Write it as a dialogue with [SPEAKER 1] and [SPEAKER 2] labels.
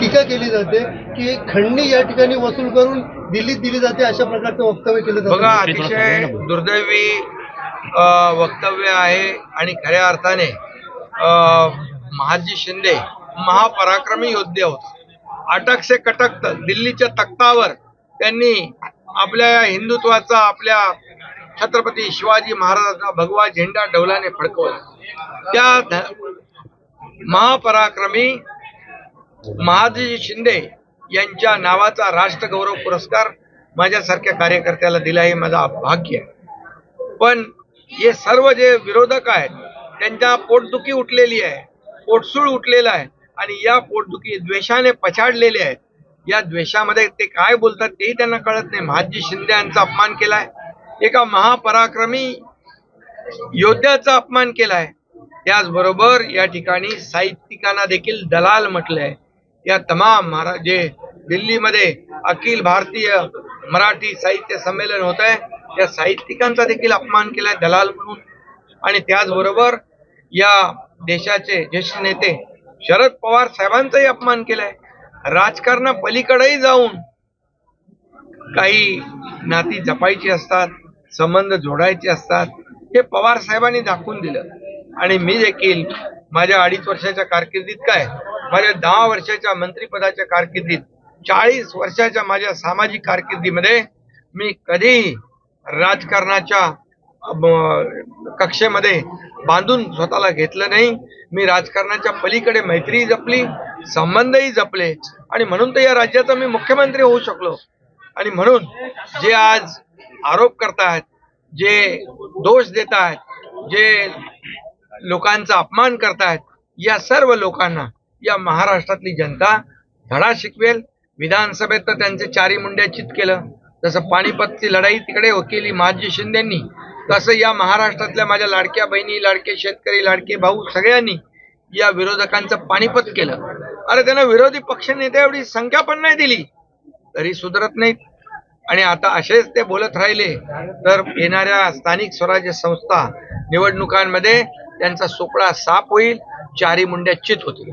[SPEAKER 1] टीका केली जाते की खंडणी या ठिकाणी वसूल करून दिल्लीत दिली जाते अशा प्रकारचं वक्तव्य केलं जातं.
[SPEAKER 2] बघा अतिशय दुर्दैवी वक्तव्य आहे आणि खऱ्या अर्थाने महाजी शिंदे महापराक्रमी योद्धे होता. अटक से कटक दिल्लीच्या तख्तावर त्यांनी आपल्या या हिंदुत्वाचा आपल्या छत्रपती शिवाजी महाराजांचा भगवा झेंडा डौलाने फडकवला. त्या महापराक्रमी महादजी शिंदे यांच्या नावाचा राष्ट्रगौरव पुरस्कार माझ्यासारख्या कार्यकर्त्याला दिला हे माझा भाग्य आहे. पण हे सर्व जे विरोधक आहेत त्यांच्या पोटदुखी उठलेली आहे पोटसूळ उठलेला आहे आणि या पोटदुखी द्वेषाने पछाडलेले आहेत. या द्वेषामध्ये ते काय बोलतात तेही त्यांना कळत नाही. महाजी शिंदे यांचा अपमान केलाय. एका महापराक्रमी योद्ध्याचा अपमान केलाय. त्याचबरोबर या ठिकाणी साहित्यिकांना देखील दलाल म्हटलंय. या तमाम महारा जे दिल्लीमध्ये अखिल भारतीय मराठी साहित्य संमेलन होत आहे या साहित्यिकांचा देखील अपमान केलाय दलाल म्हणून. आणि त्याचबरोबर या देशाचे ज्येष्ठ नेते शरद पवार साहेबांचाही अपमान केलाय. राजकारणा पलीकडेही जाऊन काही नाती जपायची असतात संबंध जोडायचे असतात हे पवार साहेबांनी दाखवून दिलं. आणि मी देखील माझ्या अडीच वर्षाच्या कारकिर्दीत काय माझ्या दहा वर्षाच्या मंत्रिपदाच्या कारकिर्दीत चाळीस वर्षाच्या माझ्या सामाजिक कारकिर्दीमध्ये मी कधीही राजकारणाच्या कक्षेमध्ये बांधून स्वतःला घेतलं नाही. मी राजकारणाच्या पलीकडे मैत्रीही जपली संबंधही जपले आणि म्हणून तर या राज्याचा मी मुख्यमंत्री होऊ शकलो. आणि म्हणून जे आज आरोप करतायत जे दोष देत आहेत जे लोकांचा अपमान करतायत या सर्व लोकांना या महाराष्ट्रातली जनता धडा शिकवेल. विधानसभेत तर त्यांचे चारी मुंड्या चित केलं. जसं पानिपतची लढाई तिकडे केली महाजी शिंदेंनी तसं या महाराष्ट्रातल्या माझ्या लाडक्या बहिणी लाडके शेतकरी लाडके भाऊ सगळ्यांनी या विरोधकांचं पानिपत केलं. अरे त्यांना विरोधी पक्ष नेते एवढी संख्या पण नाही दिली. तरी सुधरत नाहीत. आणि आता असेच ते बोलत राहिले तर येणाऱ्या स्थानिक स्वराज्य संस्था निवडणुकांमध्ये त्यांचा सोपळा साफ होईल चारी मुंड्या चित होतील.